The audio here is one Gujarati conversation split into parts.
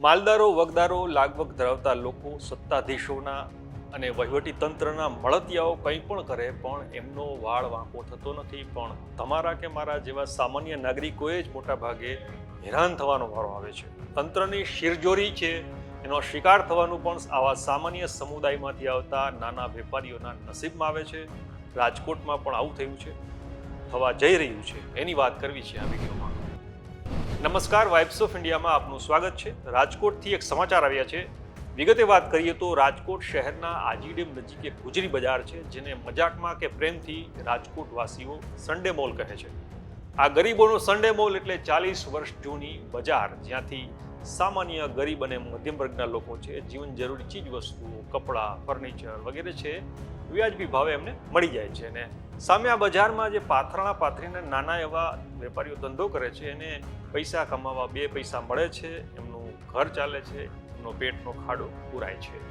માલદારો, વગદારો, લાગવગ ધરાવતા લોકો, સત્તાધીશોના અને તંત્રના મળતિયાઓ કંઈ પણ કરે પણ એમનો વાળ વાંકો થતો નથી. પણ તમારા કે મારા જેવા સામાન્ય નાગરિકોએ જ મોટા ભાગે હેરાન થવાનો વારો આવે છે. તંત્રની શિરજોરી છે, એનો શિકાર થવાનું પણ આવા સામાન્ય સમુદાયમાંથી આવતા નાના વેપારીઓના નસીબમાં આવે છે. રાજકોટમાં પણ આવું થયું છે. થવા જઈ રહ્યું છે. એની વાત કરવી છે આ વિડીયોમાં. નમસ્કાર વાઇબ્સ ઓફ ઇન્ડિયામાં આપનું સ્વાગત છે. રાજકોટથી એક સમાચાર આવ્યા છે. વિગતે વાત કરીએ તો રાજકોટ શહેરના આજી ડેમ નજીક એક ગુજરી બજાર છે, જેને મજાકમાં કે પ્રેમથી રાજકોટવાસીઓ સન્ડે મોલ કહે છે. આ ગરીબોનો સન્ડે મોલ એટલે ચાલીસ વર્ષ જૂની બજાર, જ્યાંથી સામાન્ય ગરીબ અને મધ્યમ વર્ગના લોકો છે, જીવન જરૂરી ચીજ વસ્તુઓ કપડાં, ફર્નિચર વગેરે છે, વ્યાજબી ભાવે એમને મળી જાય છે. અને સામે આ બજારમાં જે પાથરણા પાથરીને નાના એવા વેપારીઓ ધંધો કરે છે, એને પૈસા કમાવા બે પૈસા મળે છે, એમનું ઘર ચાલે છે, એમનો પેટનો ખાડો પૂરાય છે.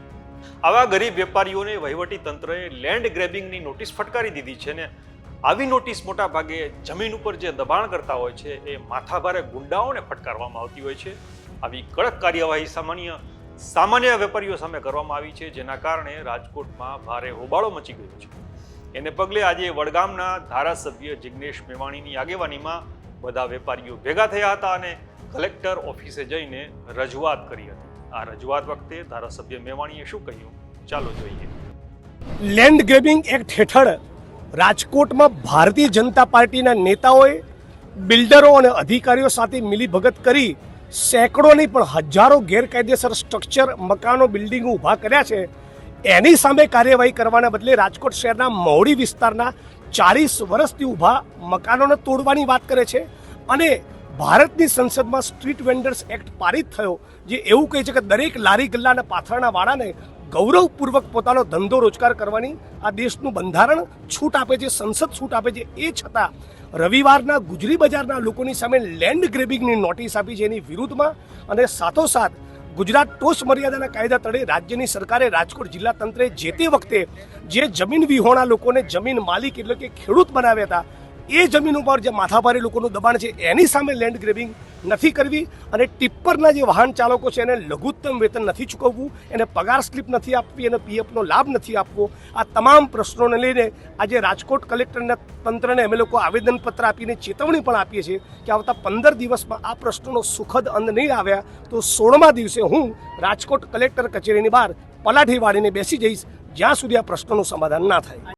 આવા ગરીબ વેપારીઓને વહીવટી તંત્રએ લેન્ડ ગ્રેબિંગની નોટિસ ફટકારી દીધી છે ને આવી નોટિસ મોટા ભાગે જમીન ઉપર જે દબાણ કરતા હોય છે, એ માથાભારે ગુંડાઓને ફટકારવામાં આવતી હોય છે. આવી કડક કાર્યવાહી સામાન્ય સામાન્ય વેપારીઓ સામે કરવામાં આવી છે, જેના કારણે રાજકોટમાં ભારે હોબાળો મચી ગયો છે. એને પગલે આજે વડગામના ધારાસભ્ય જિગ્નેશ મેવાણીની આગેવાનીમાં બધા વેપારીઓ ભેગા થયા હતા અને કલેક્ટર ઓફિસે જઈને રજૂઆત કરી હતી. આ રજૂઆત વખતે ધારાસભ્ય મેવાણીએ શું કહ્યું? ચાલો જોઈએ. લેન્ડ ગ્રેબિંગ એક્ટ હેઠળ રાજકોટમાં ભારતીય જનતા પાર્ટીના નેતાઓએ બિલ્ડરો અને અધિકારીઓ સાથે મિલીભગત કરી સેંકડો નહીં પણ હજારો ગેરકાયદેસર સ્ટ્રક્ચર, મકાનો, બિલ્ડિંગો ઊભા કર્યા છે. એની સામે કાર્યવાહી કરવાના બદલે રાજકોટ શહેરના મહુડી વિસ્તારના ચાલીસ વર્ષથી ઊભા મકાનોને તોડવાની વાત કરે છે અને ભારતની સંસદમાં સ્ટ્રીટ વેન્ડર્સ એક્ટ પારિત થયો, જે એવું કહે છે કે દરેક લારી ગલ્લા અને પાથરણા વાળાને ગૌરવપૂર્વક પોતાનો ધંધો રોજગાર કરવાની આ દેશનું બંધારણ છૂટ આપે છે, સંસદ છૂટ આપે છે. એ છતાં રવિવારના ગુજરી બજારના લોકોની સામે લેન્ડ ગ્રેબિંગની નોટિસ આપી છે એની વિરુદ્ધમાં અને સાથોસાથ ગુજરાત ટોસ મર્યાદાના કાયદા તળે રાજ્યની સરકારે રાજકોટ જિલ્લા તંત્રે જે તે વખતે જે જમીન વિહોણા લોકોને જમીન માલિક એટલે કે ખેડૂત બનાવ્યા હતા એ જમીન ઉપર જે માથાભારે લોકોનું દબાણ છે, એની સામે લેન્ડ ગ્રેબિંગ નથી કરવી અને ટિપ્પરના જે વાહન ચાલકો છે એને લઘુત્તમ વેતન નથી ચૂકવવું, એને પગાર સ્લિપ નથી આપવી અને પીએફનો લાભ નથી આપવો. આ તમામ પ્રશ્નોને લઈને આજે રાજકોટ કલેક્ટરના, તંત્રને અમે લોકો આવેદનપત્ર આપીને ચેતવણી પણ આપીએ છીએ કે આવતા પંદર દિવસમાં આ પ્રશ્નોનો સુખદ અંત નહીં આવ્યા તો સોળમા દિવસે હું રાજકોટ કલેક્ટર કચેરીની બહાર પલાઠી વાળીને બેસી જઈશ, જ્યાં સુધી આ પ્રશ્નોનું સમાધાન ના થાય.